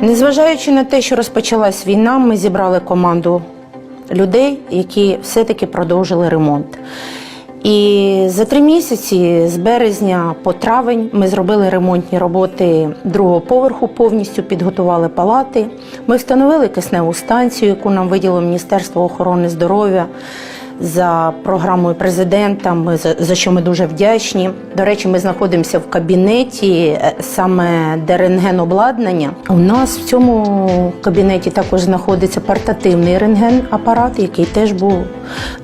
Незважаючи на те, що розпочалась війна, ми зібрали команду людей, які все-таки продовжили ремонт. І за три місяці, з березня по травень, ми зробили ремонтні роботи другого поверху, повністю підготували палати. Ми встановили кисневу станцію, яку нам виділило Міністерство охорони здоров'я за програмою президента. Ми за, що ми дуже вдячні. До речі, ми знаходимося в кабінеті е, саме де рентген-обладнання. У нас в цьому кабінеті також знаходиться портативний рентген-апарат, який теж був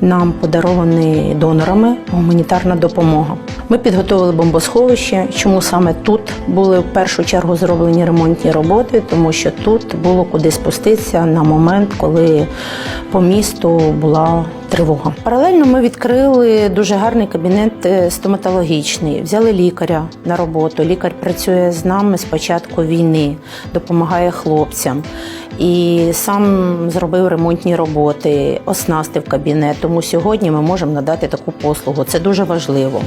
нам подарований донорами. Гуманітарна допомога. Ми підготовили бомбосховище. Чому саме тут були в першу чергу зроблені ремонтні роботи? Тому що тут було куди спуститися на момент, коли по місту була тривога. Паралельно ми відкрили дуже гарний кабінет е, стоматологічний. Взяли лікаря на роботу. Лікар працює з нами з початку війни, допомагає хлопцям. І сам зробив ремонтні роботи, оснастив кабінет. Тому сьогодні ми можемо надати таку послугу. Це дуже важливо.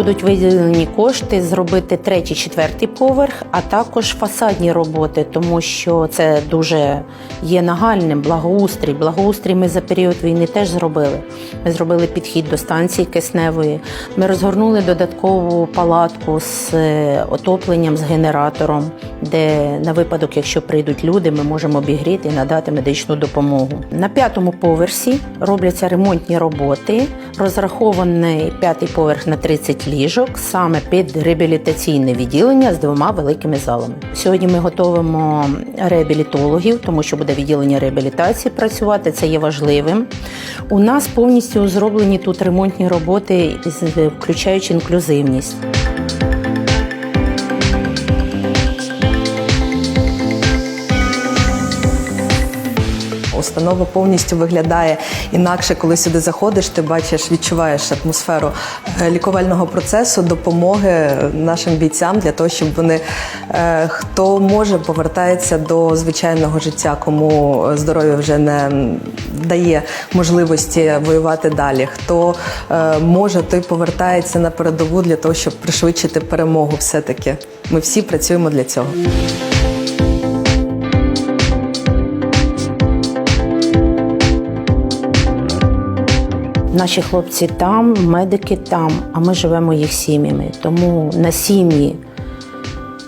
Будуть виділені кошти зробити третій, четвертий поверх, а також фасадні роботи, тому що це дуже є нагальним. Благоустрій. Благоустрій ми за період війни теж зробили. Ми зробили підхід до станції кисневої. Ми розгорнули додаткову палатку з е, отопленням, з генератором, де на випадок, якщо прийдуть люди, ми можемо обігріти і надати медичну допомогу. На п'ятому поверсі робляться ремонтні роботи. Розрахований п'ятий поверх на 30 ліжок, саме під реабілітаційне відділення з двома великими залами. Сьогодні ми готуємо реабілітологів, тому що буде відділення реабілітації працювати. Це є важливим. У нас повністю зроблені тут ремонтні роботи, включаючи інклюзивність. Установа повністю виглядає інакше, коли сюди заходиш, ти бачиш, відчуваєш атмосферу е, лікувального процесу, допомоги нашим бійцям для того, щоб вони е, хто може повертається до звичайного життя, кому здоров'я вже не дає можливості воювати далі. Хто е, може, той повертається на передову для того, щоб пришвидшити перемогу. Все таки ми всі працюємо для цього. Наші хлопці там, медики там, а ми живемо їх сім'ями. Тому на сім'ї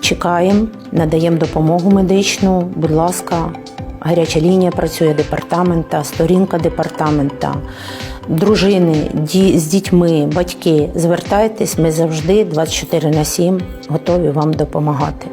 чекаємо, надаємо допомогу медичну. Будь ласка, гаряча лінія працює департамента, сторінка департамента, дружини ді- з дітьми, батьки. Звертайтесь, ми завжди 24 на 7 готові вам допомагати.